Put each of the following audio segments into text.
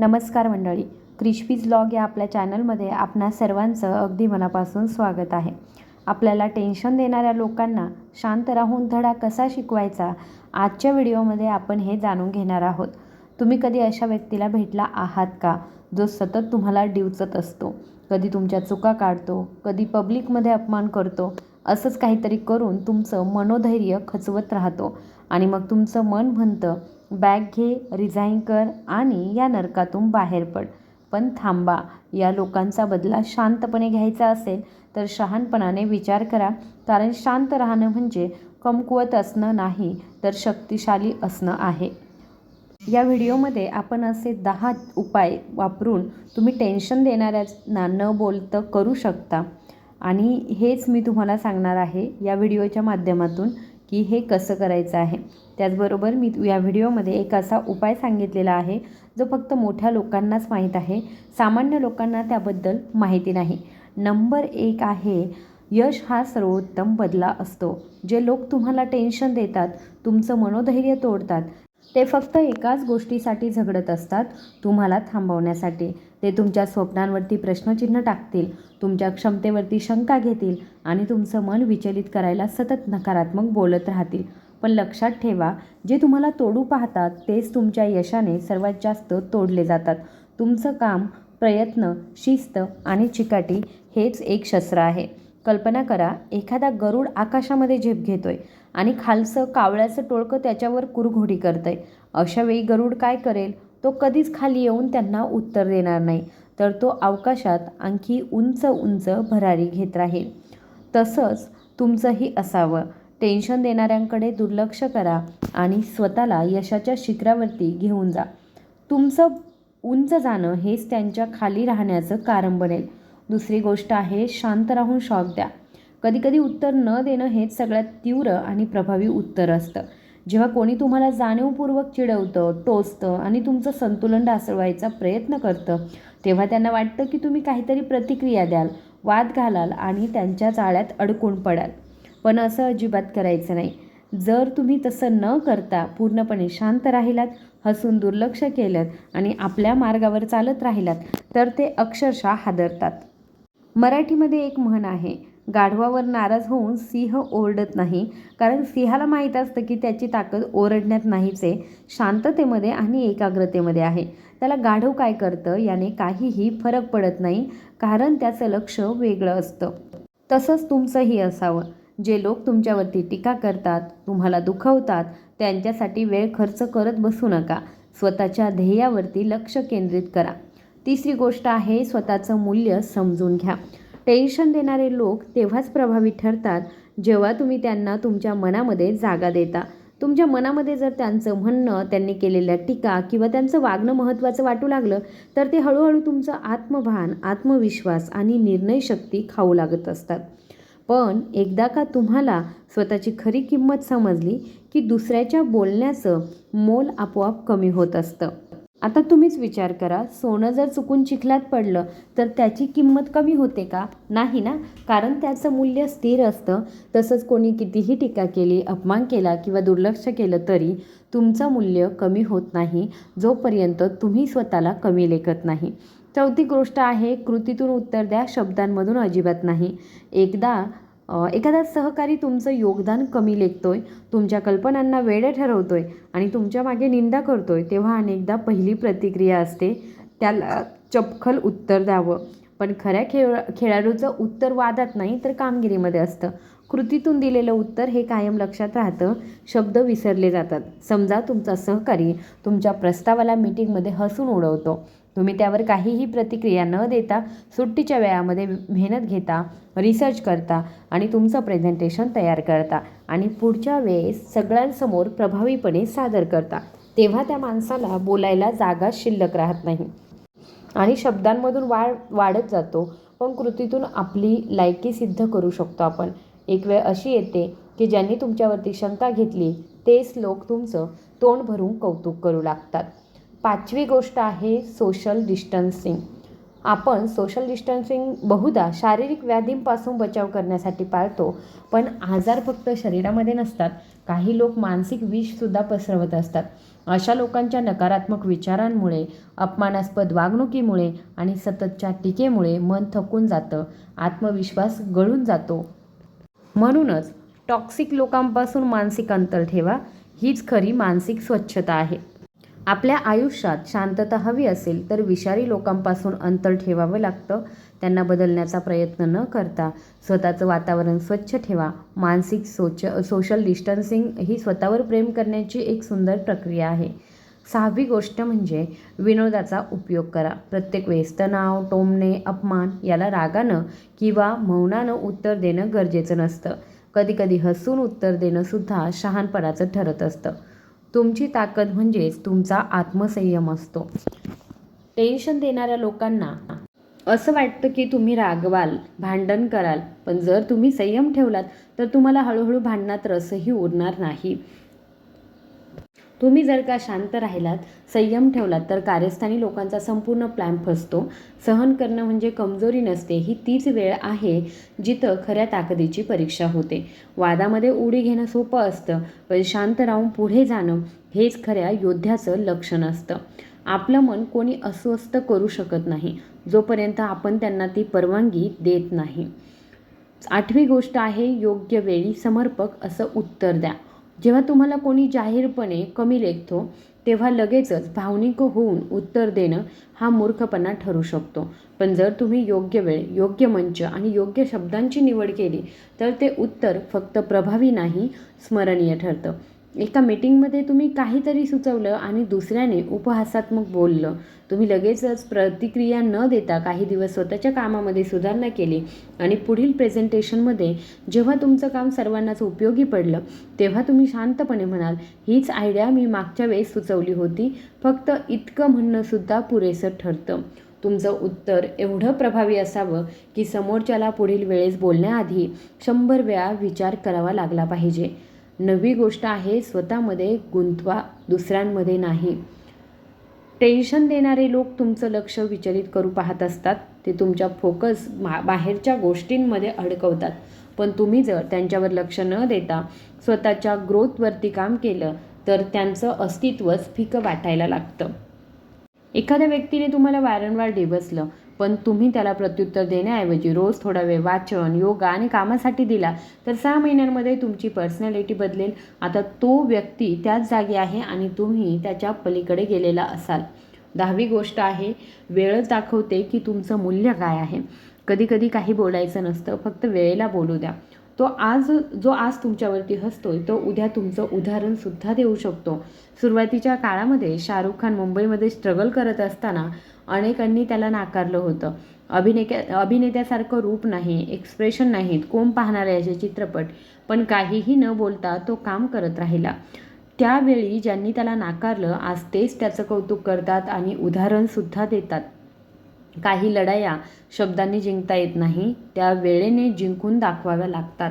नमस्कार मंडळी. क्रिशपीज ब्लॉग या आपल्या चॅनलमध्ये आपणा सर्वांचं अगदी मनापासून स्वागत आहे. आपल्याला टेन्शन देणाऱ्या लोकांना शांत राहून धडा कसा शिकवायचा आजच्या व्हिडिओमध्ये आपण हे जाणून घेणार आहोत. तुम्ही कधी अशा व्यक्तीला भेटला आहात का? जो सतत तुम्हाला डिवचत असतो. कधी तुमच्या चुका काढतो कधी पब्लिकमध्ये अपमान करतो असंच काहीतरी करून तुमचं मनोधैर्य खचवत राहतो. आणि मग तुमचं मन म्हणतं बॅग घे रिझाईन कर आणि या नरकातून बाहेर पड. पण थांबा या लोकांचा बदला शांतपणे घ्यायचा असेल तर शहाणपणाने विचार करा. कारण शांत राहणं म्हणजे कमकुवत असणं नाही तर शक्तिशाली असणं आहे. या व्हिडिओमध्ये आपण असे दहा उपाय वापरून तुम्ही टेन्शन देणाऱ्यांना न बोलतं करू शकता. आणि हेच मी तुम्हाला सांगणार आहे या व्हिडिओच्या माध्यमातून. की हे कसं करायचं आहे. त्याचबरोबर मी या व्हिडिओमध्ये एक असा उपाय सांगितलेला आहे जो फक्त मोठ्या लोकांनाच माहीत आहे. सामान्य लोकांना त्याबद्दल माहिती नाही. नंबर एक आहे यश हा सर्वोत्तम बदला असतो. जे लोक तुम्हाला टेन्शन देतात तुमचं मनोधैर्य तोडतात ते फक्त एकाच गोष्टीसाठी झगडत असतात तुम्हाला थांबवण्यासाठी. ते तुमच्या स्वप्नांवरती प्रश्नचिन्ह टाकतील तुमच्या क्षमतेवरती शंका घेतील आणि तुमचं मन विचलित करायला सतत नकारात्मक बोलत राहतील. पण लक्षात ठेवा जे तुम्हाला तोडू पाहतात तेच तुमच्या यशाने सर्वात जास्त तोडले जातात. तुमचं काम प्रयत्न शिस्त आणि चिकाटी हेच एक शस्त्र आहे. कल्पना करा एखादा गरुड आकाशामध्ये झेप घेतोय. आणि खालचं कावळ्याचं टोळकं त्याच्यावर कुरघोडी करतंय. अशा वेळी गरुड काय करेल? तो कधीच खाली येऊन त्यांना उत्तर देणार नाही. तर तो अवकाशात आणखी उंच उंच भरारी घेत राहील. तसंच तुमचंही असावं. टेन्शन देणाऱ्यांकडे दुर्लक्ष करा आणि स्वतःला यशाच्या शिखरावरती घेऊन जा. तुमचं उंच जाणं हेच त्यांच्या खाली राहण्याचं कारण बनेल. दुसरी गोष्ट आहे शांत राहून शॉक द्या. कधीकधी उत्तर न देणं हेच सगळ्यात तीव्र आणि प्रभावी उत्तर असतं. जेव्हा कोणी तुम्हाला जाणीवपूर्वक चिडवतं टोचतं आणि तुमचं संतुलन ढासळवायचा प्रयत्न करतं तेव्हा त्यांना वाटतं की तुम्ही काहीतरी प्रतिक्रिया द्याल वाद घालाल आणि त्यांच्या जाळ्यात अडकून पडाल. पण असं अजिबात करायचं नाही. जर तुम्ही तसं न करता पूर्णपणे शांत राहिलात हसून दुर्लक्ष केलं आणि आपल्या मार्गावर चालत राहिलात तर ते अक्षरशः हादरतात. मराठीमध्ये एक म्हण आहे गाढवावर नाराज होऊन सिंह ओरडत नाही. कारण सिंहाला माहीत असतं की त्याची ताकद ओरडण्यात नाहीच आहे. शांततेमध्ये आणि एकाग्रतेमध्ये आहे. त्याला गाढव काय करतं याने काहीही फरक पडत नाही. कारण त्याचं लक्ष वेगळं असतं. तसंच तुमचंही असावं. जे लोक तुमच्यावरती टीका करतात तुम्हाला दुखवतात त्यांच्यासाठी वेळ खर्च करत बसू नका. स्वतःच्या ध्येयावरती लक्ष केंद्रित करा. तिसरी गोष्ट आहे स्वतःचं मूल्य समजून घ्या. टेन्शन देणारे लोक तेव्हाच प्रभावी ठरतात जेव्हा तुम्ही त्यांना तुमच्या मनामध्ये जागा देता. तुमच्या मनामध्ये जर त्यांचं म्हणणं त्यांनी केलेल्या टीका किंवा त्यांचं वागणं महत्त्वाचं वाटू लागलं तर ते हळूहळू तुमचं आत्मभान आत्मविश्वास आणि निर्णयशक्ती खाऊ लागत असतात. पण एकदा का तुम्हाला स्वतःची खरी किंमत समजली की दुसऱ्याच्या बोलण्याचं मोल आपोआप कमी होत असतं. आता तुम्हीच विचार करा. सोनं जर चुकून चिखलात पडलं तर त्याची किंमत कमी होते का? नाही ना? कारण त्याचं मूल्य स्थिर असतं. तसंच कोणी कितीही टीका केली अपमान केला किंवा दुर्लक्ष केलं तरी तुमचं मूल्य कमी होत नाही जोपर्यंत तुम्ही स्वतःला कमी लेखत नाही. चौथी गोष्ट आहे कृतीतून उत्तर द्या शब्दांमधून अजिबात नाही. एकदा एखादा सहकारी तुमचं योगदान कमी लेखतो आहे तुमच्या कल्पनांना वेडे आहे आणि तुमच्या मागे निंदा करतो आहे तेव्हा अनेकदा पहिली प्रतिक्रिया असते त्याला चपखल उत्तर द्यावं. पण खऱ्या खेळ खेळाडूचं उत्तर वादात नाही तर कामगिरीमध्ये असतं. कृतीतून दिलेलं उत्तर हे कायम लक्षात राहतं शब्द विसरले जातात. समजा तुमचा सहकारी तुमच्या प्रस्तावाला मीटिंगमध्ये हसून उडवतो. तुम्ही त्यावर काहीही प्रतिक्रिया न देता सुट्टीच्या वेळामध्ये मेहनत घेता रिसर्च करता आणि तुमचं प्रेझेंटेशन तयार करता आणि पुढच्या वेळेस सगळ्यांसमोर प्रभावीपणे सादर करता. तेव्हा त्या माणसाला बोलायला जागा शिल्लक राहत नाही. आणि शब्दांमधून वाढ वाढत जातो. पण कृतीतून आपली लायकी सिद्ध करू शकतो आपण. एक वेळ अशी येते की ज्यांनी तुमच्यावरती शंका घेतली तेच लोक तुमचं तोंड भरून कौतुक करू लागतात. पाचवी गोष्ट आहे सोशल डिस्टन्सिंग आपण सोशल डिस्टन्सिंग बहुधा शारीरिक व्याधींपासून बचाव करण्यासाठी पाळतो पण आजार फक्त शरीरामध्ये नसतात काही लोक मानसिक विषसुद्धा पसरवत असतात. अशा लोकांच्या नकारात्मक विचारांमुळे अपमानास्पद वागणुकीमुळे आणि सततच्या टीकेमुळे मन थकून जातं आत्मविश्वास गळून जातो. म्हणूनच टॉक्सिक लोकांपासून मानसिक अंतर ठेवा हीच खरी मानसिक स्वच्छता आहे. आपल्या आयुष्यात शांतता हवी असेल तर विषारी लोकांपासून अंतर ठेवावं लागतं. त्यांना बदलण्याचा प्रयत्न न करता स्वतःचं वातावरण स्वच्छ ठेवा. मानसिक सोच सोशल डिस्टन्सिंग ही स्वतःवर प्रेम करण्याची एक सुंदर प्रक्रिया आहे. सहावी गोष्ट म्हणजे विनोदाचा उपयोग करा. प्रत्येक वेळेस तणाव टोमणे अपमान याला रागानं किंवा मौनानं उत्तर देणं गरजेचं नसतं. कधीकधी हसून उत्तर देणंसुद्धा शहाणपणाचं ठरत असतं. तुमची ताकद म्हणजेच तुमचा आत्मसंयम असतो. टेन्शन देणाऱ्या लोकांना असं वाटतं की तुम्ही रागवाल भांडण कराल पण जर तुम्ही संयम ठेवलात तर तुम्हाला हळूहळू भांडणात रसही उरणार नाही. तुम्ही जर का शांत राहिलात संयम ठेवलात तर कार्यस्थानी लोकांचा संपूर्ण प्लॅन फसतो. सहन करणं म्हणजे कमजोरी नसते ही तीच वेळ आहे जिथं खऱ्या ताकदीची परीक्षा होते. वादामध्ये उडी घेणं सोपं असतं पण शांत राहून पुढे जाणं हेच खऱ्या योद्ध्याचं लक्षण असतं. आपलं मन कोणी अस्वस्थ करू शकत नाही जोपर्यंत आपण त्यांना ती परवानगी देत नाही. आठवी गोष्ट आहे योग्य वेळी समर्पक असं उत्तर द्या. जेव्हा तुम्हाला कोणी जाहीरपणे कमी लेखतो तेव्हा लगेचच भावनिक होऊन उत्तर देणं हा मूर्खपणा ठरू शकतो. पण जर तुम्ही योग्य वेळ योग्य मंच आणि योग्य शब्दांची निवड केली तर ते उत्तर फक्त प्रभावी नाही स्मरणीय ठरतं. एका मीटिंगमध्ये तुम्ही काहीतरी सुचवलं आणि दुसऱ्याने उपहासात्मक बोललं. तुम्ही लगेचच प्रतिक्रिया न देता काही दिवस स्वतःच्या कामामध्ये सुधारणा केली आणि पुढील प्रेझेंटेशनमध्ये जेव्हा तुमचं काम सर्वांनाच उपयोगी पडलं तेव्हा तुम्ही शांतपणे म्हणाल हीच आयडिया मी मागच्या वेळेस सुचवली होती. फक्त इतकं म्हणणंसुद्धा पुरेसं ठरतं. तुमचं उत्तर एवढं प्रभावी असावं की समोरच्याला पुढील वेळेस बोलण्याआधी शंभर वेळा विचार करावा लागला पाहिजे. नवी गोष्ट आहे स्वतःमध्ये गुंतवा दुसऱ्यांमध्ये नाही. टेन्शन देणारे लोक तुमचं लक्ष विचलित करू पाहत असतात. ते तुमच्या फोकस मा बाहेरच्या गोष्टींमध्ये अडकवतात. पण तुम्ही जर त्यांच्यावर लक्ष न देता स्वतःच्या ग्रोथवरती काम केलं तर त्यांचं अस्तित्वच फिकं वाटायला लागतं. एखाद्या व्यक्तीने तुम्हाला वारंवार डिवसलं पण तुम्ही त्याला प्रत्युत्तर देण्याऐवजी रोज थोडा वेळ वाचन योगा आणि कामासाठी दिला तर सहा महिन्यांमध्ये तुमची पर्सनॅलिटी बदलेल. आता तो व्यक्ती त्याच जागी आहे आणि तुम्ही त्याच्या पलीकडे गेलेला असाल. दहावी गोष्ट आहे वेळच दाखवते की तुमचं मूल्य काय आहे. कधी कधी काही बोलायचं नसतं फक्त वेळेला बोलू द्या. तो आज जो आज तुमच्यावरती हसतोय तो उद्या तुमचं उदाहरणसुद्धा देऊ शकतो. सुरुवातीच्या काळामध्ये शाहरुख खान मुंबईमध्ये स्ट्रगल करत असताना अनेकांनी त्याला नाकारलं होतं. अभिनेत्या अभिनेत्यासारखं रूप नाही एक्सप्रेशन नाहीत कोण पाहणार याचे चित्रपट? पण काहीही न बोलता तो काम करत राहिला. त्यावेळी ज्यांनी त्याला नाकारलं आज तेच त्याचं कौतुक करतात आणि उदाहरणसुद्धा देतात. काही लढाया शब्दांनी जिंकता येत नाही त्या वेळेने जिंकून दाखवाव्या लागतात.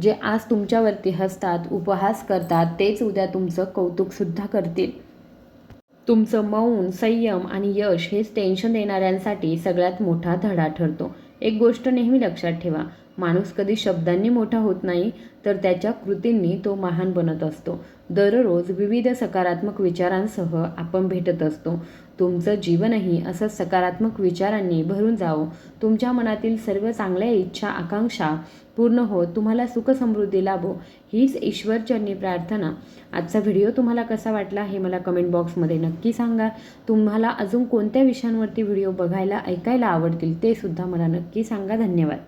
जे आज तुमच्यावरती हसतात उपहास करतात तेच उद्या तुमचं कौतुकसुद्धा करतील. तुमचं मौन संयम आणि यश हेच टेन्शन देणाऱ्यांसाठी सगळ्यात मोठा धडा ठरतो. एक गोष्ट नेहमी लक्षात ठेवा माणूस कधी शब्दांनी मोठा होत नाही तर त्याच्या कृतींनी तो महान बनत असतो. दररोज विविध सकारात्मक विचारांसह आपण भेटत असतो. तुमचं जीवनही असं सकारात्मक विचारांनी भरून जावं. तुमच्या मनातील सर्व चांगल्या इच्छा आकांक्षा पूर्ण होत तुम्हाला सुखसमृद्धी लाभो. हीच ईश्वरचरणी प्रार्थना. आजचा व्हिडिओ तुम्हाला कसा वाटला हे मला कमेंट बॉक्समध्ये नक्की सांगा. तुम्हाला अजून कोणत्या विषयांवरती व्हिडिओ बघायला ऐकायला आवडतील ते सुद्धा मला नक्की सांगा. धन्यवाद.